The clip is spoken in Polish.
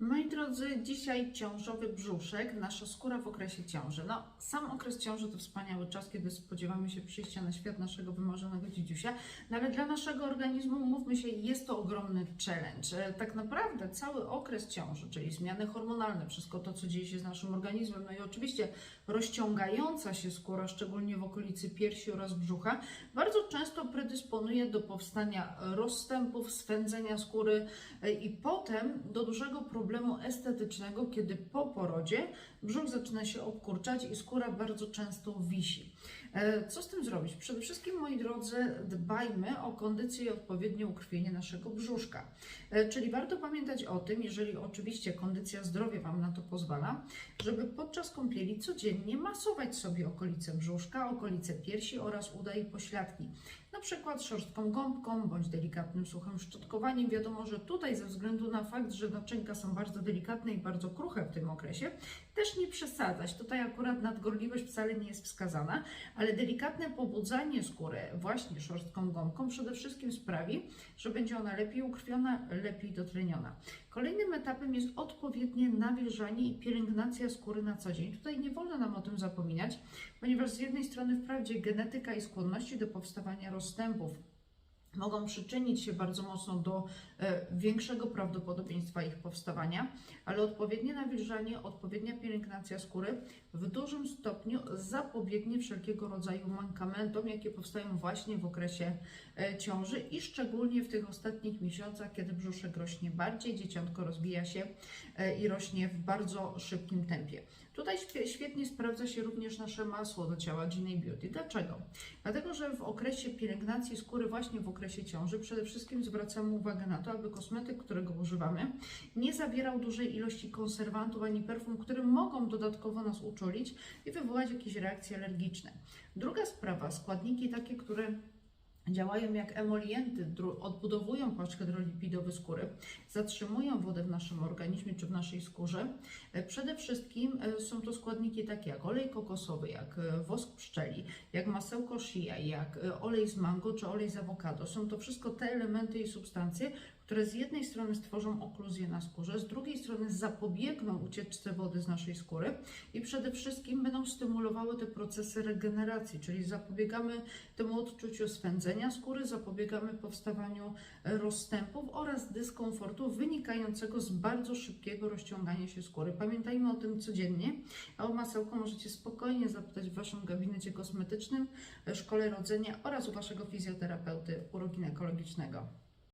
Moi drodzy, dzisiaj ciążowy brzuszek, nasza skóra w okresie ciąży. No, sam okres ciąży to wspaniały czas, kiedy spodziewamy się przyjścia na świat naszego wymarzonego dzidziusia, no ale dla naszego organizmu, mówmy się, jest to ogromny challenge. E, Tak naprawdę cały okres ciąży, czyli zmiany hormonalne, wszystko to, co dzieje się z naszym organizmem, no i oczywiście rozciągająca się skóra, szczególnie w okolicy piersi oraz brzucha, bardzo często predysponuje do powstania rozstępów, swędzenia skóry e, i potem do dużego problemu estetycznego, kiedy po porodzie brzuch zaczyna się obkurczać i skóra bardzo często wisi. E, Co z tym zrobić? Przede wszystkim, moi drodzy, dbajmy o kondycję i odpowiednie ukrwienie naszego brzuszka. E, Czyli warto pamiętać o tym, jeżeli oczywiście kondycja zdrowia Wam na to pozwala, żeby podczas kąpieli codziennie masować sobie okolice brzuszka, okolice piersi oraz uda i pośladki. Na przykład szorstką gąbką bądź delikatnym suchym szczotkowaniem. Wiadomo, że tutaj ze względu na fakt, że naczynka są bardzo delikatne i bardzo kruche w tym okresie, też nie przesadzać. Tutaj akurat nadgorliwość wcale nie jest wskazana, ale delikatne pobudzanie skóry właśnie szorstką gąbką przede wszystkim sprawi, że będzie ona lepiej ukrwiona, lepiej dotleniona. Kolejnym etapem jest odpowiednie nawilżanie i pielęgnacja skóry na co dzień. Tutaj nie wolno nam o tym zapominać, ponieważ z jednej strony wprawdzie genetyka i skłonności do powstawania rozstępów mogą przyczynić się bardzo mocno do e, większego prawdopodobieństwa ich powstawania, ale odpowiednie nawilżanie, odpowiednia pielęgnacja skóry w dużym stopniu zapobiegnie wszelkiego rodzaju mankamentom, jakie powstają właśnie w okresie e, ciąży i szczególnie w tych ostatnich miesiącach, kiedy brzuszek rośnie bardziej, dzieciątko rozwija się e, i rośnie w bardzo szybkim tempie. Tutaj świe- świetnie sprawdza się również nasze masło do ciała Genie Beauty. Dlaczego? Dlatego, że w okresie pielęgnacji skóry, właśnie w okresie ciąży, przede wszystkim zwracamy uwagę na to, aby kosmetyk, którego używamy, nie zawierał dużej ilości konserwantów ani perfum, które mogą dodatkowo nas uczulić i wywołać jakieś reakcje alergiczne. Druga sprawa, składniki takie, które działają jak emolienty, odbudowują płaszcz hydrolipidowy skóry, zatrzymują wodę w naszym organizmie czy w naszej skórze. E, Przede wszystkim e, są to składniki takie jak olej kokosowy, jak e, wosk pszczeli, jak masełko shea, jak olej z mango czy olej z awokado. Są to wszystko te elementy i substancje, które z jednej strony stworzą okluzję na skórze, z drugiej strony zapobiegną ucieczce wody z naszej skóry i przede wszystkim będą stymulowały te procesy regeneracji, czyli zapobiegamy temu odczuciu swędzenia skóry, zapobiegamy powstawaniu e, rozstępów oraz dyskomfortu wynikającego z bardzo szybkiego rozciągania się skóry. Pamiętajmy o tym codziennie, a o masełko możecie spokojnie zapytać w Waszym gabinecie kosmetycznym, e, szkole rodzenia oraz u Waszego fizjoterapeuty uroginekologicznego.